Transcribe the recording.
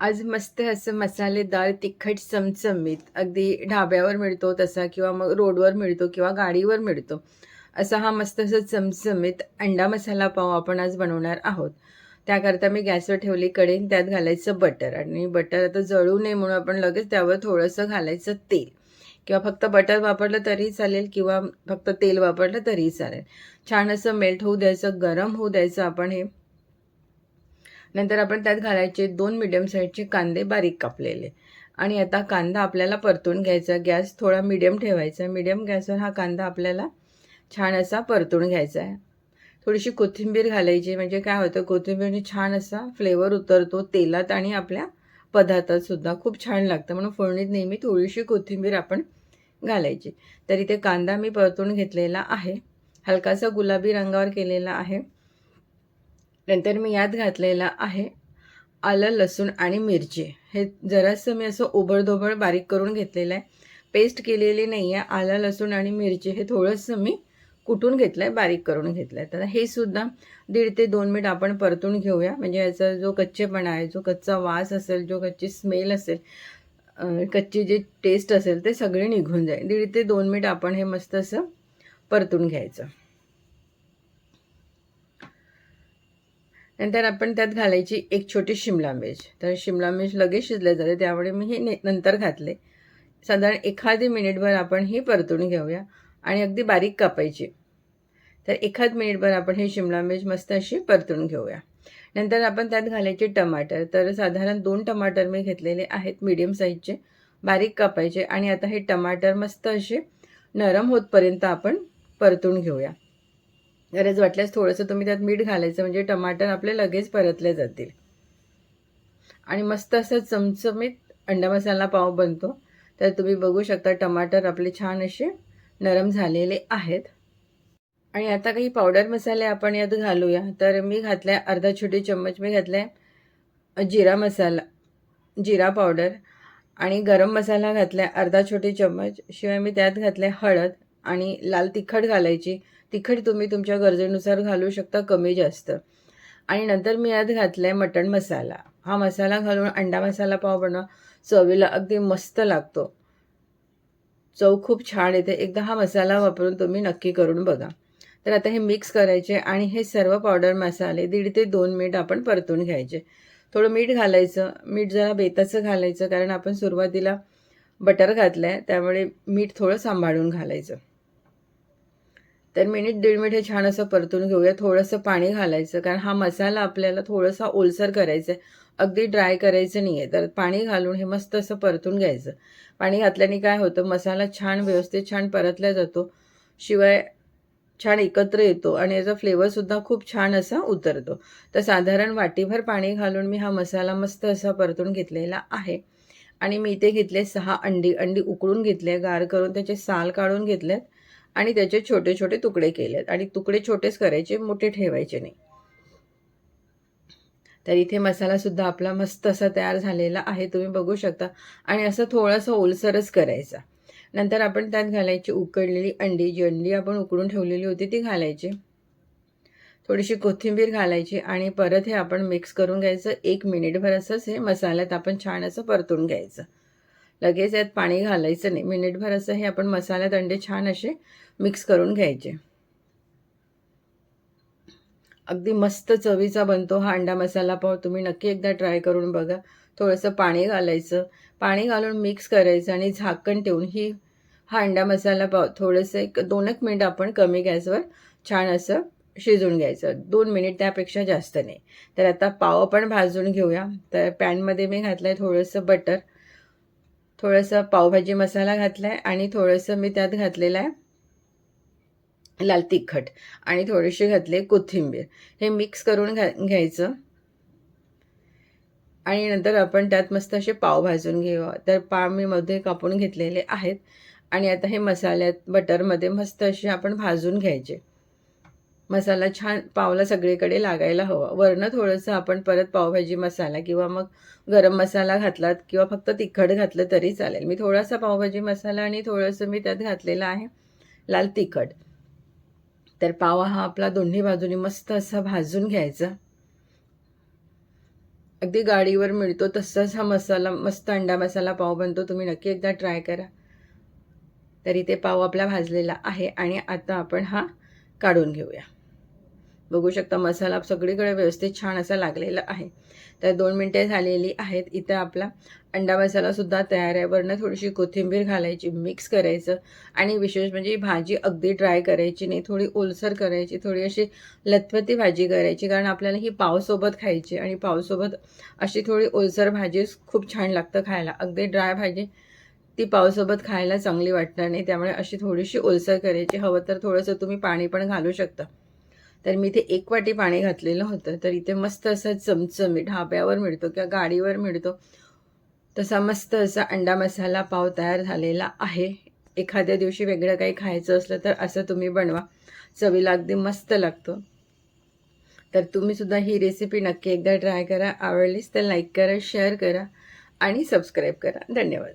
आज मस्त असं मसालेदार तिखट चमचमीत. अगदी ढाब्यावर मिळतो तसा किंवा मग रोडवर मिळतो किंवा गाडीवर मिळतो. असा हा मस्त असं चमचमीत अंडा मसाला पाव आपण आज बनवणार आहोत. त्याकरता मी गॅसवर ठेवली कढईन त्यात घालायचं बटर. आणि बटर आता जळू नये म्हणून आपण लगेच त्यावर थोडंसं घालायचं तेल. किंवा फक्त बटर वापरलं तरी चालेल किंवा फक्त तेल वापरलं तरी चालेल. छान असं मेल्ट होऊ द्यायचं गरम होऊ द्यायचं आपण हे. नंतर आपण त्यात घालायचे दोन मिडियम साईजचे कांदे बारीक कापलेले. आणि आता कांदा आपल्याला परतून घ्यायचा. गॅस थोडा मिडियम ठेवायचा. मिडियम गॅसवर हा कांदा आपल्याला छान असा परतून घ्यायचा आहे. थोडीशी कोथिंबीर घालायची. म्हणजे काय होतं? कोथिंबीरने छान असा फ्लेवर उतरतो तेलात आणि आपल्या पदार्थात सुद्धा. खूप छान लागतं. म्हणून फोडणीत नेहमी थोडीशी कोथिंबीर आपण घालायची. तर इथे कांदा मी परतून घेतलेला आहे. हलकासा गुलाबी रंगावर केलेला आहे. नंतर मी यात घातलेला आहे आलं लसूण आणि मिरची. हे जरासं मी असं ओबडधोबड बारीक करून घेतलेलं आहे. पेस्ट केलेली नाही आहे. आलं लसूण आणि मिरची हे थोडंसं मी कुटून घेतलं आहे बारीक करून घेतलं आहे तर हे सुद्धा दीड ते दोन मिनिट आपण परतून घेऊया. म्हणजे याचा जो कच्चेपणा आहे जो कच्चा वास असेल जो कच्ची स्मेल असेल कच्ची जी टेस्ट असेल ते सगळे निघून जाईल. दीड ते दोन मिनिट आपण हे मस्त असं परतून घ्यायचं. नंतर आपण त्यात घालायची एक छोटी शिमला मिर्च. तर शिमला मिर्च लगेच शिजले जाते त्यामुळे मी हे ने- नंतर घातले. साधारण एखादी मिनिटभर आपण ही परतून घेऊया आणि अगदी बारीक कापायची. तर एखाद मिनिटभर आपण ही शिमला मिर्च मस्त अशी परतून घेऊया. नंतर आपण त्यात घालायचे टमाटर. तर साधारण दोन टमाटर मी घेतलेले आहेत मीडियम साईजचे बारीक कापायचे आणि आता हे टमाटर मस्त असे नरम होतपर्यंत आपण परतून घेऊया. गरज वाटल्यास थोडंसं तुम्ही त्यात मीठ घालायचं म्हणजे टमाटर आपले लगेच परतले जातील. आणि मस्त असं चमचमीत अंडा मसाला पाव बनतो. तर तुम्ही बघू शकता टमाटर आपले छान असे नरम झालेले आहेत. आणि आता काही पावडर मसाले आपण यात घालूया. तर मी घातलाय अर्धा छोटी चम्मच मी घातलाय जिरा मसाला जिरा पावडर आणि गरम मसाला घातलाय अर्धा छोटी चम्मच. शिवाय मी त्यात घातलाय हळद आणि लाल तिखट घालायची. तिखट तुम्ही तुमच्या गरजेनुसार घालू शकता कमी जास्त. आणि नंतर मी यात आहे मटण मसाला. हा मसाला घालून अंडा मसाला पाव बनवा. चवीला अगदी मस्त लागतो. चव खूप छान येते. एकदा हा मसाला वापरून तुम्ही नक्की करून बघा. तर आता हे मिक्स करायचे आणि हे सर्व पावडर मसाले दीड ते दोन मिनिट आपण परतून घ्यायचे. थोडं मीठ घालायचं. मीठ जरा बेताचं घालायचं कारण आपण सुरुवातीला बटर घातलं आहे त्यामुळे मीठ थोडं सांभाळून घालायचं. तर मिनिट दीड मिनिट हे छान असं परतून घेऊया. थोडंसं पाणी घालायचं कारण हा मसाला आपल्याला थोडासा ओलसर करायचा आहे. अगदी ड्राय करायचं नाही आहे तर पाणी घालून हे मस्त असं परतून घ्यायचं. पाणी घातल्याने काय होतं मसाला छान व्यवस्थित छान परतला जातो. शिवाय छान एकत्र येतो आणि याचा फ्लेवरसुद्धा खूप छान असा उतरतो. तर साधारण वाटीभर पाणी घालून मी हा मसाला मस्त असा परतून घेतलेला आहे. आणि मी इथे घेतले सहा अंडी. अंडी उकळून घेतले गार करून त्याचे साल काढून घेतलेत. आणि त्याचे छोटे छोटे तुकडे केलेत. आणि तुकडे छोटेच करायचे मोठे ठेवायचे नाही. तर इथे मसालासुद्धा आपला मस्त असा तयार झालेला आहे. तुम्ही बघू शकता. आणि असं थोडंसं ओलसरच करायचा. नंतर आपण त्यात घालायची उकडलेली अंडी. जी अंडी आपण उकडून ठेवलेली होती ती घालायची. थोडीशी कोथिंबीर घालायची. आणि परत हे आपण मिक्स करून घ्यायचं. एक मिनिटभर असंच हे मसाल्यात आपण छान असं परतून घ्यायचं. लगेच यात पाणी घालायचं नाही. मिनिटभर असं हे आपण मसाल्यात अंडे छान असे मिक्स करून घ्यायचे. अगदी मस्त चवीचा बनतो हा अंडा मसाला पाव. तुम्ही नक्की एकदा ट्राय करून बघा. थोडंसं पाणी घालायचं. पाणी घालून मिक्स करायचं आणि झाकण ठेवून ही हा अंडा मसाला पाव थोडंसं एक दोन एक मिनिट आपण कमी गॅसवर छान असं शिजवून घ्यायचं. दोन मिनिट त्यापेक्षा जास्त नाही. तर आता पाव आपण भाजून घेऊया. तर पॅनमध्ये मी घातलं आहे थोडंसं बटर. थोडंसं पावभाजी मसाला घातला आहे आणि थोडंसं मी त्यात घातलेलं आहे लाल तिखट आणि थोडीशी घातले कोथिंबीर. हे मिक्स करून घा घ्यायचं. आणि नंतर आपण त्यात मस्त असे पाव भाजून घेऊ तर पाव मी मध्ये कापून घेतलेले आहेत. आणि आता हे मसाल्यात बटरमध्ये मस्त असे आपण भाजून घ्यायचे. मसाला छान पावला सगळीकडे लागायला हवा. वरनं थोडंसं आपण परत पावभाजी मसाला किंवा मग गरम मसाला घातलात किंवा फक्त तिखट घातलं तरी चालेल. मी थोडासा पावभाजी मसाला आणि थोडंसं मी त्यात घातलेलं आहे लाल तिखट. तर पाव हा आपला दोन्ही बाजूनी मस्त असा भाजून घ्यायचा. अगदी गाडीवर मिळतो तसाच हा मसाला मस्त अंडा मसाला पाव बनतो. तुम्ही नक्की एकदा ट्राय करा. तरी ते पाव आपला भाजलेला आहे आणि आता आपण हा काढून घेऊया. बघू शकता मसाला सगळीकडे व्यवस्थित छान असा लागलेला आहे. तर दोन मिनटे झालेली आहेत. इथं आपला अंडा मसालासुद्धा तयार आहे. वरनं थोडीशी कोथिंबीर घालायची मिक्स करायचं आणि विशेष म्हणजे भाजी अगदी ड्राय करायची नाही. थोडी ओलसर करायची थोडी अशी लथपती भाजी करायची कारण आपल्याला ही पावसोबत खायची आणि पावसोबत अशी थोडी ओलसर भाजी खूप छान लागतं खायला. अगदी ड्राय भाजी ती पावसोबत खायला चांगली वाटणार नाही. त्यामुळे अशी थोडीशी ओलसर करायची. हवं तर थोडंसं तुम्ही पाणी पण घालू शकता. तर मी ते एक वाटी पाणी घातलेलं होतं. तर इथे मस्त असा चमचमी ढाब्यावर मिळतो किंवा गाडीवर मिळतो. तसा मस्त असा अंडा मसाला पाव तयार झालेला आहे. एखाद्या दिवशी वेगळं काही खायचं असलं तर असं तुम्ही बनवा. चवीला अगदी मस्त लागतो. तर तुम्ही सुद्धा ही रेसिपी नक्की एकदा ट्राय करा. आवडलीच तर लाईक करा शेअर करा आणि सबस्क्राईब करा. धन्यवाद.